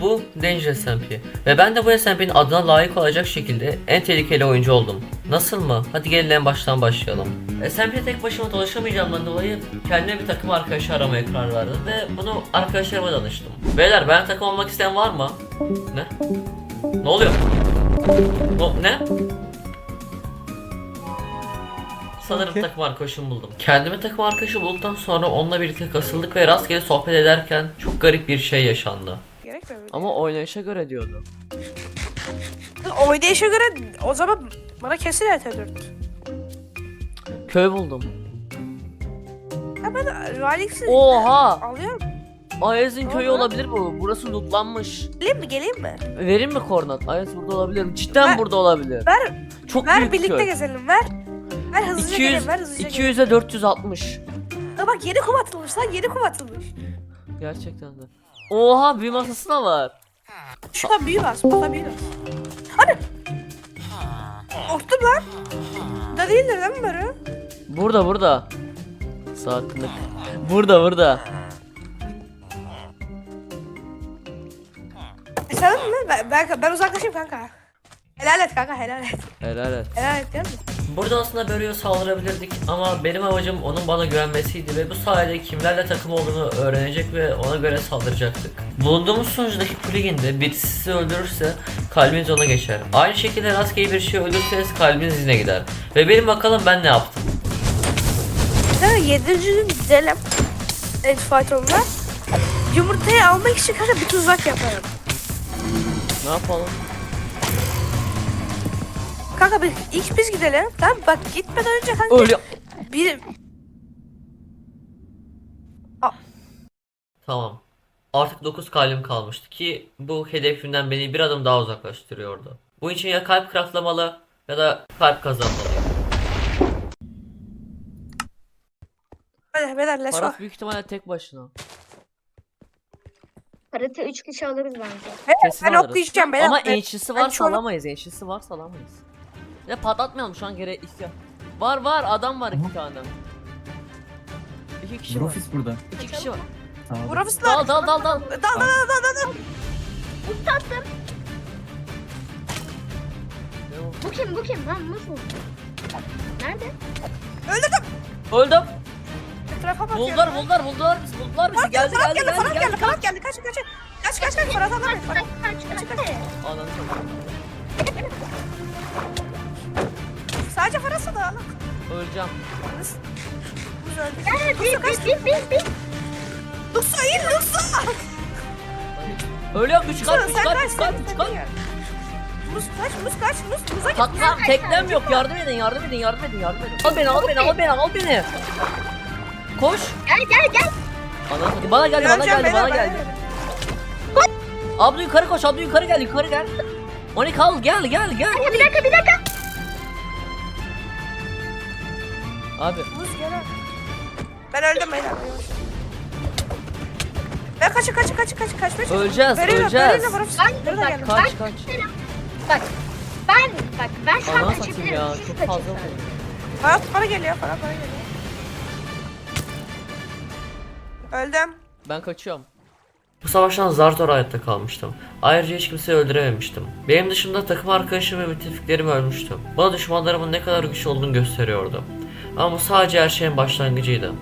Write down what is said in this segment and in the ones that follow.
Bu Danger SMP ve ben de bu SMP'nin adına layık olacak şekilde en tehlikeli oyuncu oldum. Nasıl mı? Hadi gelin en baştan başlayalım. SMP'de tek başıma dolaşamayacağımdan dolayı kendime bir takım arkadaşı aramaya karar verdim ve bunu arkadaşlarıma danıştım. Beyler ben takım olmak isteyen var mı? Ne? Ne oluyor? No, ne? Sanırım Okey. takım arkadaşımı buldum. Kendime takım arkadaşı bulduktan sonra onunla birlikte kasıldık ve rastgele sohbet ederken çok garip bir şey yaşandı. Mi? Ama oynayışa göre diyordu. Oynayışa göre o zaman bana kesin ET4. Köy buldum. Ya ben Ralix'i Oha! alıyorum. Ayaz'ın köyü oldu? olabilir bu. Burası lootlanmış. Geleyim mi geleyim mi? Vereyim mi koordinat? Ayaz burada olabilir. Cidden Ver- burada olabilir. Ver Çok ver büyük birlikte köy. gezelim ver. Ver hızlıca 200 gelin ver hızlıca gelin. 200'e 460. Ha bak yeni kum atılmış lan yeni kum atılmış. Gerçekten de. Oha bir masası da var. Şuradan büyü bas burada büyü bas. Hadi. Korktum lan. Da değildir değil mi böyle? Burada burada. Sakinlik. Burada burada. E sen mi? Ben, ben, ben uzaklaşayım kanka. Helal et kanka helal et. Helal et. Helal et değil mi? Burada aslında Börü'ye saldırabilirdik ama benim amacım onun bana güvenmesiydi ve bu sayede kimlerle takım olduğunu öğrenecek ve ona göre saldıracaktık. Bulunduğumuz sunucudaki plugin'de birisi sizi öldürürse kalbiniz ona geçer. Aynı şekilde rastgele bir şey öldürürseniz kalbiniz yine gider. Ve benim bakalım ben ne yaptım. Kanka yedinci gün gidelim. End fighter'la. Yumurtayı almak için kanka bir tuzak yaparım. Ne yapalım? Kanka bir ilk biz gidelim. Tamam bak gitmeden önce kanka Öyle. bir Tamam. Artık 9 kalbim kalmıştı ki bu hedefimden beni bir adım daha uzaklaştırıyordu. Bu için ya kalp craftlamalı ya da kalp kazanmalıyım. Let's go. Paraf büyük ihtimalle tek başına. Parati 3 kişi alırız bence. Kesin Ben alırız. okuyacağım beyler. Ama Ben- enşisi ben varsa çoğunu- alamayız. Enşisi varsa alamayız. Ya patlatmayalım şu an gere ihtiyaç. Var var adam var iki tane. İki kişi var. Profis burada. İki kişi var. Tamam. Profesör. Dal dal dal dal. Dal dal dal dal dal. Bu kim bu kim lan nasıl? Nerede? Öldüm. Etrafa bakıyorum. Buldular buldular buldular bizi buldular bizi. Geldi Ferhat geldi geldi, geldi Ferhat geldi. geldi, Ferhat geldi. Kaç kaç. Kaç kaç kaç. Kaç Ferhat. kaç kaç kaç. Ananı satayım. Sadece Ferhat'sa da. Öleceğim. Bir bir bir. Luksa iyi Luksa. Ölüyorum üç Luksa kalp üç sen kalp kaç üç kalp sen üç sen kalp. gel. Muz kaç muz kaç muz muza git. Patlam teknem yok yardım edin yardım edin yardım edin yardım edin. Al beni al beni al beni al beni. Koş. Gel gel gel. Satayım. Bana geldi bana geldi bana geldi. Abla yukarı koş abla yukarı gel yukarı gel. Oni kal gel gel gel. Bir dakika bir dakika. Abi Muz gel. Ben öldüm beyler. Ben kaçı kaçı kaçı kaçı kaçmaya çalışıyorum. öleceğiz öleceğiz. Ben- bak, geldin? Kaç kaç. Bak ben bak ben şu an Ananı satayım kaçabilirim. ya Siz çok kaçın fazla oldu. Ferhat bana geliyor. Ferhat bana geliyor. Öldüm. Ben kaçıyorum. Bu savaştan zar zor hayatta kalmıştım. Ayrıca hiç kimseyi öldürememiştim. Benim dışında takım arkadaşım ve müttefiklerim ölmüştü. Bana düşmanlarımın ne kadar güçlü olduğunu gösteriyordu. Ama bu sadece her şeyin başlangıcıydı.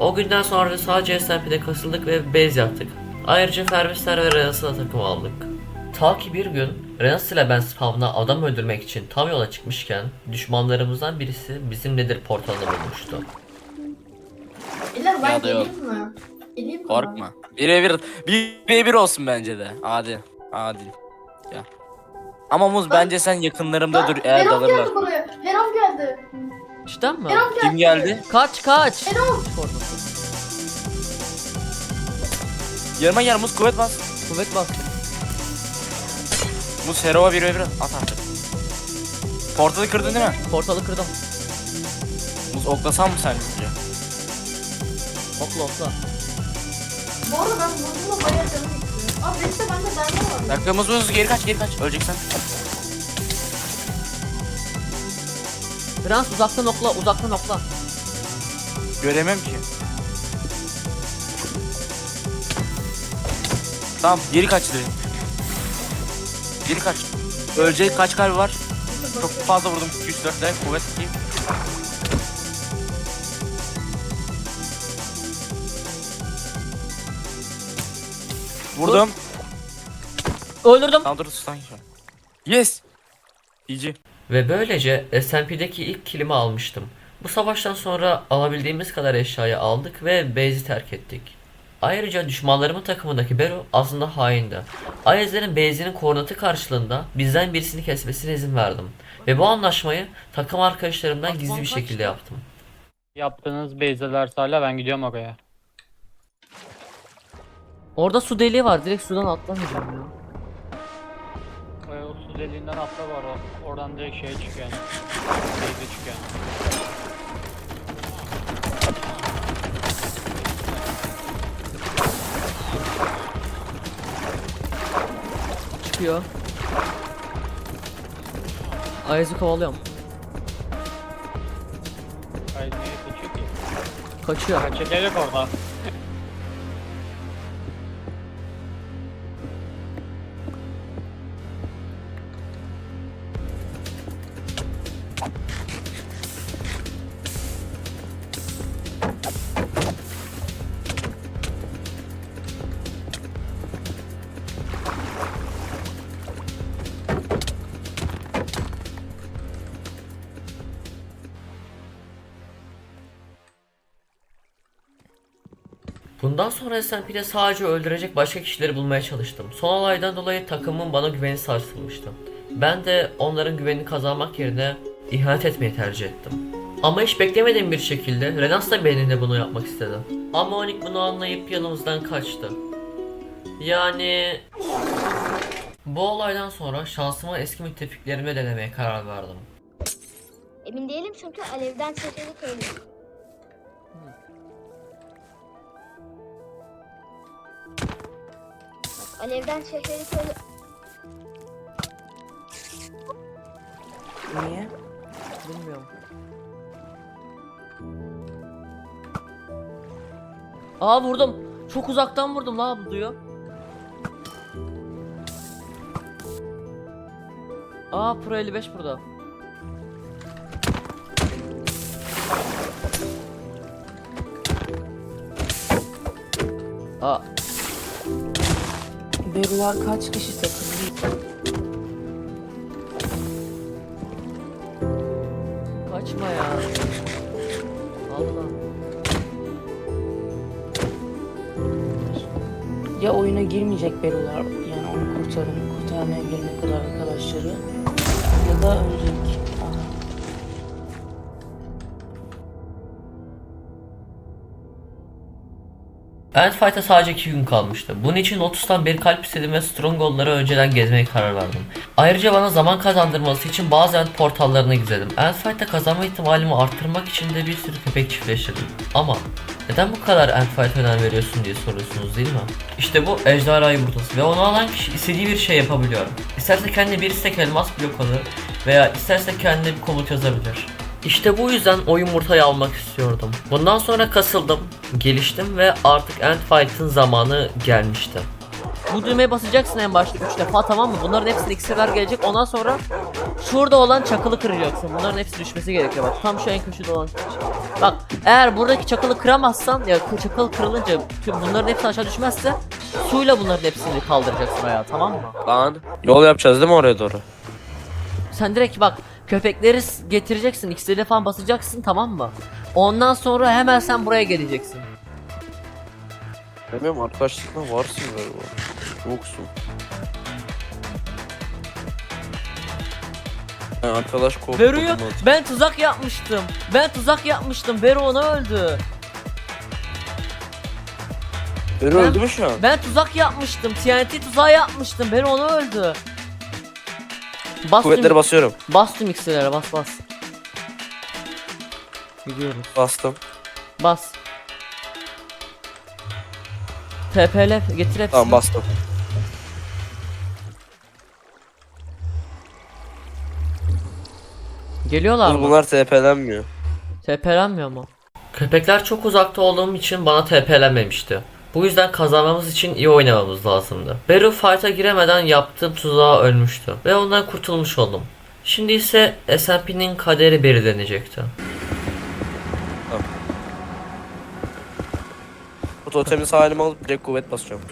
O günden sonra da sadece SMP'de kasıldık ve base yaptık. Ayrıca Fermisler ve Renas'ı da takım aldık. Ta ki bir gün Renas ile ben spawn'a adam öldürmek için tam yola çıkmışken düşmanlarımızdan birisi bizim nedir portalını bulmuştu. Beyler ben Ya da yok. geleyim mi? Geleyim mi? Korkma. Birebir bir bir olsun bence de. Adil. Adil. Ya. Ama Muz bence sen yakınlarımda dur eğer Venom dalırlar. geldi buraya. Venom geldi. Cidden mi? Geldi. Kim geldi? Kaç kaç. Venom. Korkmasın. Yanıma gel Muz kuvvet bas. Kuvvet bastı. Muz Herova bir bir at artık. Portalı kırdın değil mi? Portalı kırdım. Muz oklasam mı sen sizce? Okla okla. Bu arada ben vurdum bayağı canım gitti. Abi işte bende bende var. Dakika Muz Muz geri kaç geri kaç. Öleceksen. Prens uzaktan okla uzaktan okla. Göremem ki. Tamam geri kaç direkt. Geri kaç. Ölecek kaç kalbi var? Çok fazla vurdum 204 ile kuvvet 2. Vurdum. Öldürdüm. Tamam dur sus lan. Yes. GG. Ve böylece SMP'deki ilk kilimi almıştım. Bu savaştan sonra alabildiğimiz kadar eşyayı aldık ve base'i terk ettik. Ayrıca düşmanlarımın takımındaki Bero aslında haindi. Ayezlerin base'inin koordinatı karşılığında bizden birisini kesmesine izin verdim. Ve bu anlaşmayı takım arkadaşlarımdan gizli bir şekilde yaptım. Yaptığınız base'ler hala ben gidiyorum oraya. Orada su deliği var. Direkt sudan atlamayacağım ya. Deliğinden atla var o. Oradan direkt şeye çıkıyor. Base'e çıkıyor. Çıkıyor. Ayaz'ı kovalıyorum. Hayır neye kaçıyor ki? Kaçıyor. Kaçacak orada. Bundan sonra SMP'de sadece öldürecek başka kişileri bulmaya çalıştım. Son olaydan dolayı takımın bana güveni sarsılmıştı. Ben de onların güvenini kazanmak yerine ihanet etmeyi tercih ettim. Ama hiç beklemediğim bir şekilde Renas da benimle bunu yapmak istedi. Ama Onik bunu anlayıp yanımızdan kaçtı. Yani... Bu olaydan sonra şansımı eski müttefiklerime denemeye karar verdim. Emin değilim çünkü alevden çekildi köylü. Alevden çekildi köylü. Niye? Bilmiyorum. Aa vurdum. Çok uzaktan vurdum la bu diyor. Aa Pro 55 burada. Berular kaç kişi takıldı? kaçma ya. Allah. Ya oyuna girmeyecek Berular yani onu kurtarın, kurtarmaya gelene kadar arkadaşları ya da ölecek. Aha. Endfight'a sadece 2 gün kalmıştı. Bunun için Lotus'tan bir kalp istedim ve Stronghold'ları önceden gezmeye karar verdim. Ayrıca bana zaman kazandırması için bazı end portallarına gizledim. Endfight'ta kazanma ihtimalimi arttırmak için de bir sürü köpek çiftleştirdim. Ama neden bu kadar Endfight'a önem veriyorsun diye soruyorsunuz değil mi? İşte bu ejderha yumurtası ve onu alan kişi istediği bir şey yapabiliyor. İsterse kendi bir istek elmas blok alır veya isterse kendine bir komut yazabilir. İşte bu yüzden o yumurtayı almak istiyordum. Bundan sonra kasıldım, geliştim ve artık Endfight'ın zamanı gelmişti. Bu düğmeye basacaksın en başta 3 defa tamam mı? Bunların hepsine iksirler gelecek. Ondan sonra şurada olan çakılı kıracaksın. Bunların hepsi düşmesi gerekiyor bak. Tam şu en köşede olan. Bak eğer buradaki çakılı kıramazsan ya kı- çakıl kırılınca tüm bunların hepsi aşağı düşmezse suyla bunların hepsini kaldıracaksın ayağa tamam mı? Lan. Yol yapacağız değil mi oraya doğru? Sen direkt bak köpekleri getireceksin. iksirle falan basacaksın tamam mı? Ondan sonra hemen sen buraya geleceksin. Bilmiyorum arkadaşlıkla varsın galiba. Yoksun. Ben arkadaş korktum. Beru'yu ben tuzak yapmıştım. Ben tuzak yapmıştım. Beru ona öldü. Beru Ben- öldü mü şu an? Ben tuzak yapmıştım. TNT tuzağı yapmıştım. Beru ona öldü. Bas Kuvvetleri basıyorum. bas tüm iksirlere bas bas. Gidiyoruz. Bastım. Bas. TP'le getir hepsini. Tamam bastım. Geliyorlar Dur mı? bunlar TP'lenmiyor. TP'lenmiyor mu? Köpekler çok uzakta olduğum için bana TP'lenmemişti. Bu yüzden kazanmamız için iyi oynamamız lazımdı. Beru fight'a giremeden yaptığım tuzağa ölmüştü ve ondan kurtulmuş oldum. Şimdi ise SMP'nin kaderi belirlenecekti. Bu totemi sağ elime alıp direkt kuvvet basacağım.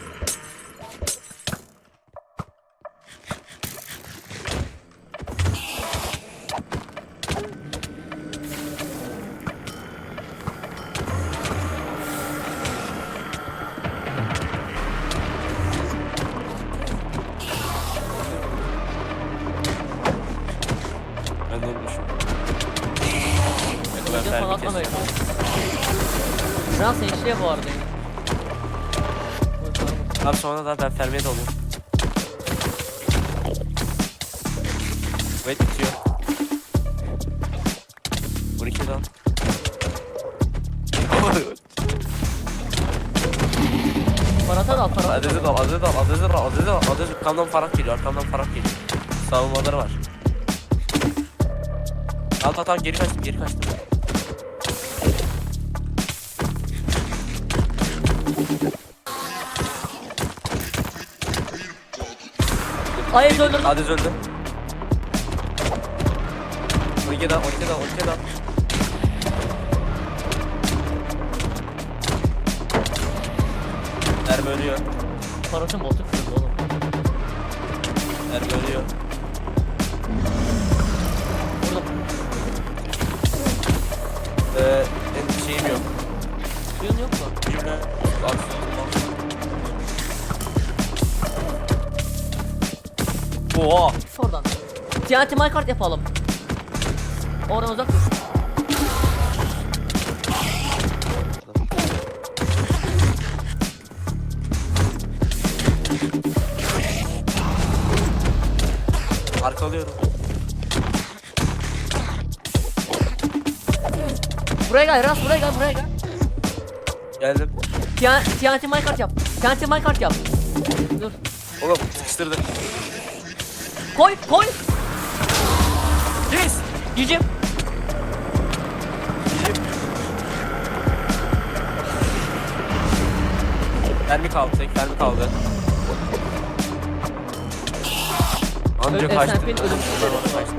Biraz seçiliyor bu arada. Abi sonra da ben fermiye dalıyorum. Wait bitiyor. 12 dal. Parata dal parata. Adeze dal, adeze dal, adeze dal, adeze dal, adeze Arkamdan farak geliyor, arkamdan farak geliyor. Savunmaları var. Al tamam tamam geri kaçtım, geri kaçtım. Ayet öldürdüm. Adez öldü. 12 dal, 12 dal, 12 dal. Mermi ölüyor, Paratın botu kırıldı oğlum. mermi ölüyor. Burada Ee, benim şeyim yok. suyun yok mu? Var. Oha! Oradan. TNT minecart yapalım. Oradan uzak dur. Arkalıyorum. Buraya gel Ras buraya gel buraya gel. Geldim. TN TNT minecart yap. TNT minecart yap. Dur. Oğlum sıkıştırdı. Koy koy. Yes! Cicim. Mermi kaldı tek mermi kaldı. Anca Ö- kaçtı. Ölümsüzleri. Kaçtı.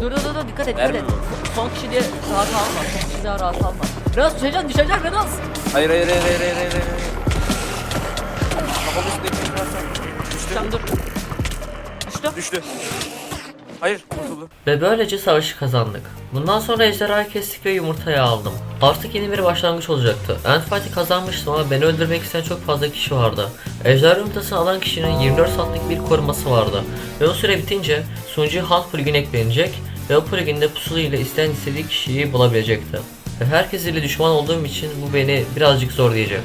Dur dur dur dur, dikkat et dikkat Vermi et. mi? Son kişi diye rahat alma. Son kişi daha rahat alma. Biraz düşeceksin düşeceksin biraz. Hayır hayır hayır hayır hayır hayır. Kafamın. Düştü. Sen dur. Düştü. Düştü. Hayır kurtuldu. Ve böylece savaşı kazandık. Bundan sonra ejderhayı kestik ve yumurtayı aldım. Artık yeni bir başlangıç olacaktı. Endfight'i kazanmıştım ama beni öldürmek isteyen çok fazla kişi vardı. Ejderha yumurtasını alan kişinin 24 saatlik bir koruması vardı. Ve o süre bitince sunucuya Hunt plugin eklenecek ve o pluginde pusula ile isteyen istediği kişiyi bulabilecekti. Herkes ile düşman olduğum için bu beni birazcık zorlayacak.